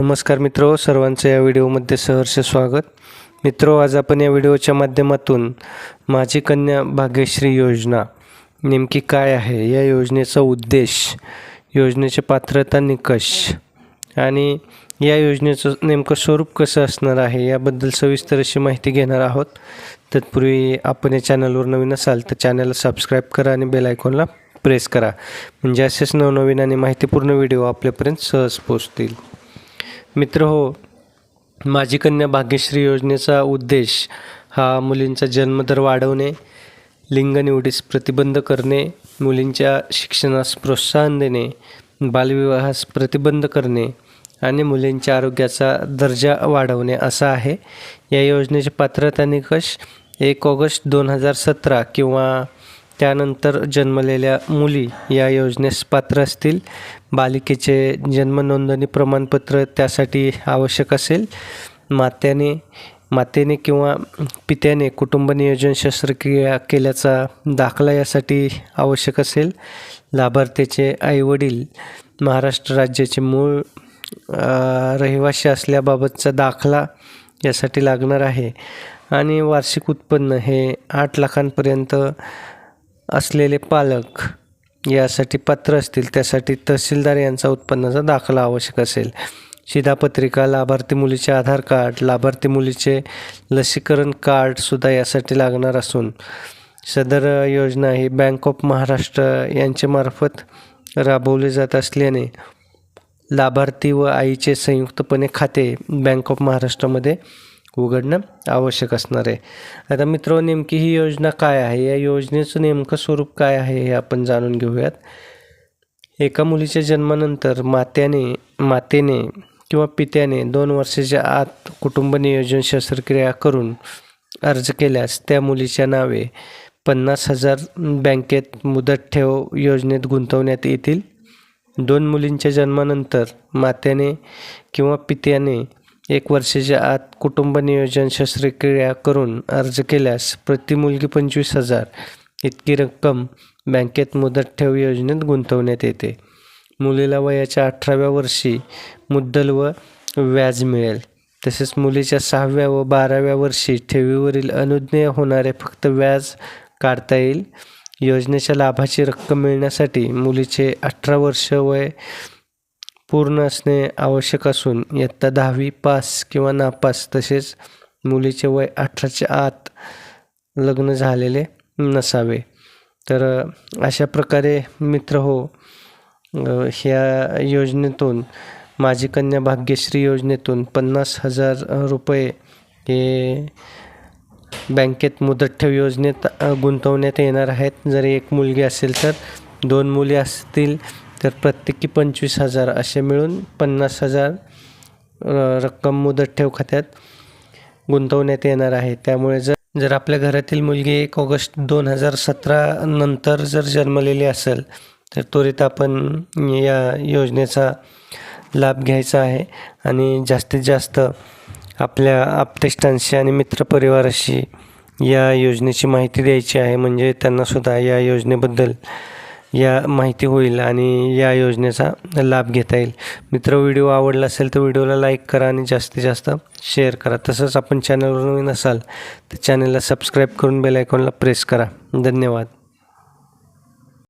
नमस्कार मित्रो सर्वांचं या व्हिडिओमध्ये सहर्ष स्वागत. मित्रो आज आपण या व्हिडिओच्या माध्यमातून माझी कन्या भाग्यश्री योजना नेमकी काय आहे? या योजनेचा उद्देश योजनेचे पात्रता निकष आणि या योजनेचं नेमकं स्वरूप कसं असणार आहे याबद्दल सविस्तर अशी माहिती घेणार आहोत. तत्पूर्वी आपण या चॅनलवर नवीन असाल तर चॅनलला सबस्क्राईब करा आणि बेल आयकॉनला प्रेस करा. म्हणजे असेच नवनवीन आणि माहितीपूर्ण व्हिडिओ आपल्यापर्यंत सहज पोचतील मित्र हो माझी कन्या भाग्यश्री योजनेचा उद्देश हा मुलींचा जन्मदर वाढवणे लिंग निवडीस प्रतिबंध करणे मुलींच्या शिक्षणास प्रोत्साहन देणे बालविवाहास प्रतिबंध करणे आणि मुलींच्या आरोग्याचा दर्जा वाढवणे असा आहे. या योजनेचे पात्रता निकष एक ऑगस्ट दोन हजार सतरा किंवा त्यानंतर जन्मलेल्या मुली या योजनेस पात्र असतील. बालिकेचे जन्म नोंदणी प्रमाणपत्र त्यासाठी आवश्यक असेल. मात्याने मातेने किंवा पित्याने कुटुंब नियोजन शस्त्रक्रिया केल्याचा दाखला यासाठी आवश्यक असेल. लाभार्थ्याचे आईवडील महाराष्ट्र राज्याचे मूळ रहिवासी असल्याबाबतचा दाखला यासाठी लागणार आहे. आणि वार्षिक उत्पन्न हे आठ लाखांपर्यंत असलेले पालक यासाठी पात्र असतील त्यासाठी तहसीलदार यांचा उत्पन्नाचा दाखला आवश्यक असेल. शिधापत्रिका लाभार्थी मुलीचे आधार कार्ड लाभार्थी मुलीचे लसीकरण कार्डसुद्धा यासाठी लागणार असून सदर योजना ही बँक ऑफ महाराष्ट्र यांच्यामार्फत राबवली जात असल्याने लाभार्थी व आईचे संयुक्तपणे खाते बँक ऑफ महाराष्ट्रामध्ये उघडणं आवश्यक असणार आहे. आता मित्र नेमकी ही योजना काय आहे? या योजनेचं नेमकं स्वरूप काय आहे हे आपण जाणून घेऊयात. एका मुलीच्या जन्मानंतर मात्याने मातेने किंवा पित्याने दोन वर्षाच्या आत कुटुंब नियोजन शस्त्रक्रिया करून अर्ज केल्यास त्या मुलीच्या नावे पन्नास हजार बँकेत मुदत ठेव योजनेत गुंतवण्यात येतील. दोन मुलींच्या जन्मानंतर मात्याने किंवा पित्याने एक वर्षाच्या आत कुटुंब नियोजन शस्त्रक्रिया करून अर्ज केल्यास प्रति मुलगी पंचवीस हजार इतकी रक्कम बँकेत मुदत ठेव योजनेत गुंतवण्यात येते. मुलीला वयाच्या अठराव्या वर्षी मुद्दल व व्याज मिळेल. तसेच मुलीच्या सहाव्या व बाराव्या वर्षी ठेवीवरील अनुज्ञेय होणारे फक्त व्याज काढता येईल. योजनेच्या लाभाची रक्कम मिळण्यासाठी मुलीचे अठरा वर्ष वय पूर्ण असणे आवश्यक असून इयत्ता दहावी पास किंवा नापास तसेच मुलीचे वय अठराच्या आत लग्न झालेले नसावे. तर अशा प्रकारे मित्र हो ह्या योजनेतून माझी कन्या भाग्यश्री योजनेतून पन्नास हजार रुपये हे बँकेत मुदत ठेव योजनेत गुंतवण्यात येणार आहेत. जर एक मुलगी असेल तर दोन मुली असतील. तर प्रत्येकी पंचवीस हजार असे मिळून पन्नास हजार रक्कम मुदत ठेव खात्यात गुंतवण्यात येणार आहे. त्यामुळे जर जर आपल्या घरातील मुलगी एक ऑगस्ट दोन हजार सतरा नंतर जर जन्मलेली असेल तर त्वरित आपण या योजनेचा लाभ घ्यायचा आहे. आणि जास्तीत जास्त आपल्या आपतेष्टांशी आणि मित्रपरिवाराशी या योजनेची माहिती द्यायची आहे. म्हणजे त्यांनासुद्धा या योजनेबद्दल या माहिती होईल आणि या योजनेचा लाभ घेता येईल. मित्र व्हिडिओ आवडला असेल तर व्हिडिओला लाईक करा आणि जास्तीत जास्त शेअर करा. तसंच आपण चॅनलवर नवीन असाल तर चॅनलला सबस्क्राईब करून बेल आयकॉनला प्रेस करा. धन्यवाद.